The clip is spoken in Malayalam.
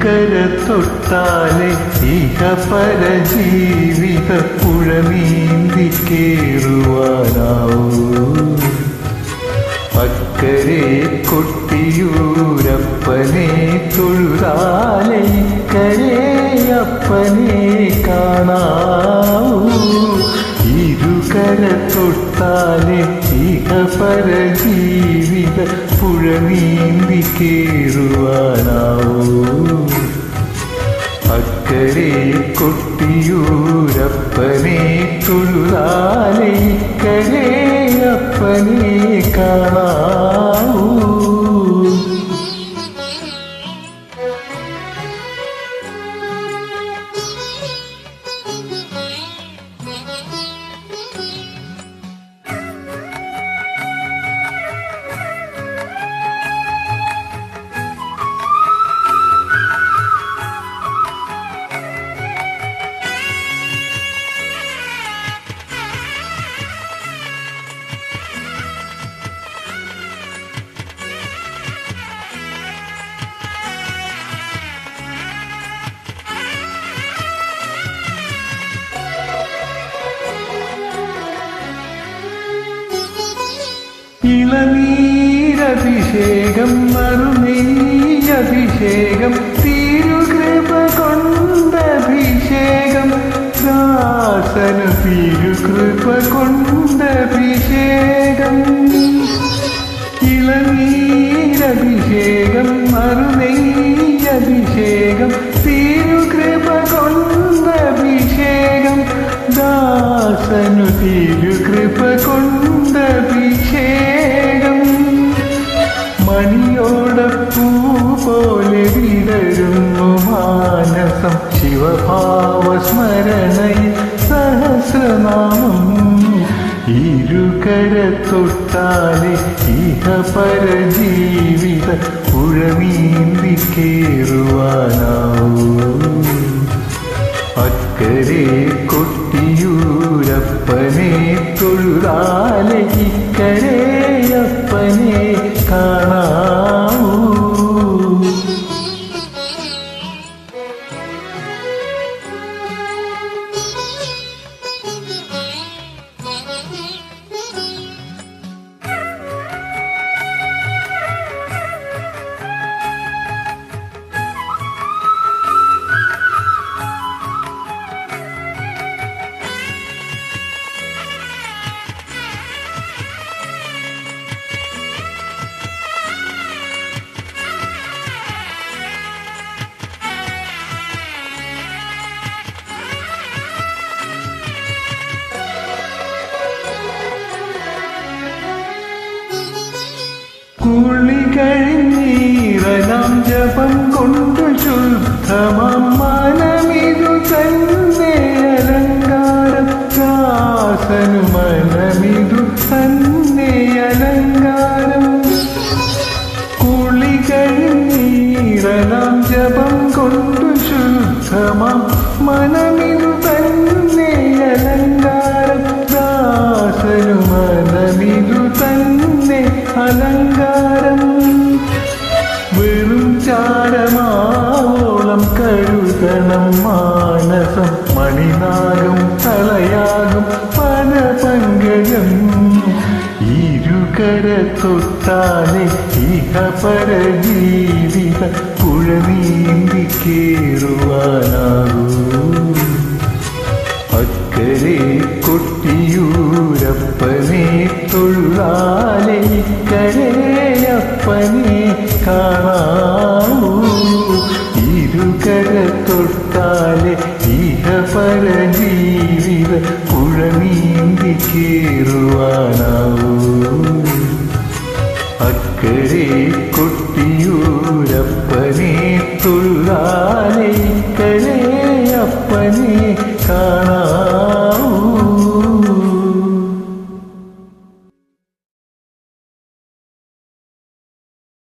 ഇരുകര തൊട്ടാലെ ഇഹപര ജീവിത പുഴ നീന്തി കേറുവാനാവൂ. അക്കരെ കൊട്ടിയൂരപ്പനെ തൊഴുതാലെ ഇക്കരെ അപ്പനെ കാണാവൂ. ഇരുകര തൊട്ടാലെ ഇഹപര ജീവിത പുഴ നീന്തി കീറുവാനാവൂ അക്കരെ കൊട്ടിയൂരപ്പനെ തൊഴുതാലെ ഇളനീരഭിഷേകം മറുനെയ്യഭിഷേകം തിരുകൃപ കൊണ്ടഭിഷേകം ദാസന തിരുകൃപ കൊണ്ടഭിഷേകം ഇളനീരഭിഷേകം മറുനെയ്യഭിഷേകം തിരുകൃപ കൊണ്ടഭിഷേകം ദാസനു തിരുകൃപ കൊണ്ടഭിഷേകം പോലെ വിടരുന്നു മാനസം. ശിവഭാവ സ്മരണയിൽ സഹസ്രനാമം. ഇരുകരത്തൊട്ടാലെ ഇഹ പരജീവിത ജീവിത പുഴമീന്തി കേറുവാനാവൂ. അക്കരെ കൊട്ടിയൂരപ്പനെ തൊഴുതാലെ കുളി കഴിഞ്ഞീറനാം ജപം കൊണ്ടു ശുദ്ധമാം മനമിതു തന്നെ അലങ്കാരം മനമിതു തന്നെ അലങ്കാരം. കുളി കഴിഞ്ഞീറനാം കരുതണം മാനസം മണിനാകും തലയാകും പല പങ്കജം. ഇരുകര തൊട്ടാലെ ഇഹപര ജീവിത കുഴനീന്തി കേറുവാനാകൂ. അക്കരെ അപ്പനെ തൊട്ടാലേ ഇഹ പല ജീവിത കുഴമീന്തി കീറുവാനാവൂ. അക്കരെ കൊട്ടിയൂരപ്പനെ തൊള്ളാലേ ഇക്കരെ അപ്പനെ കാണാൻ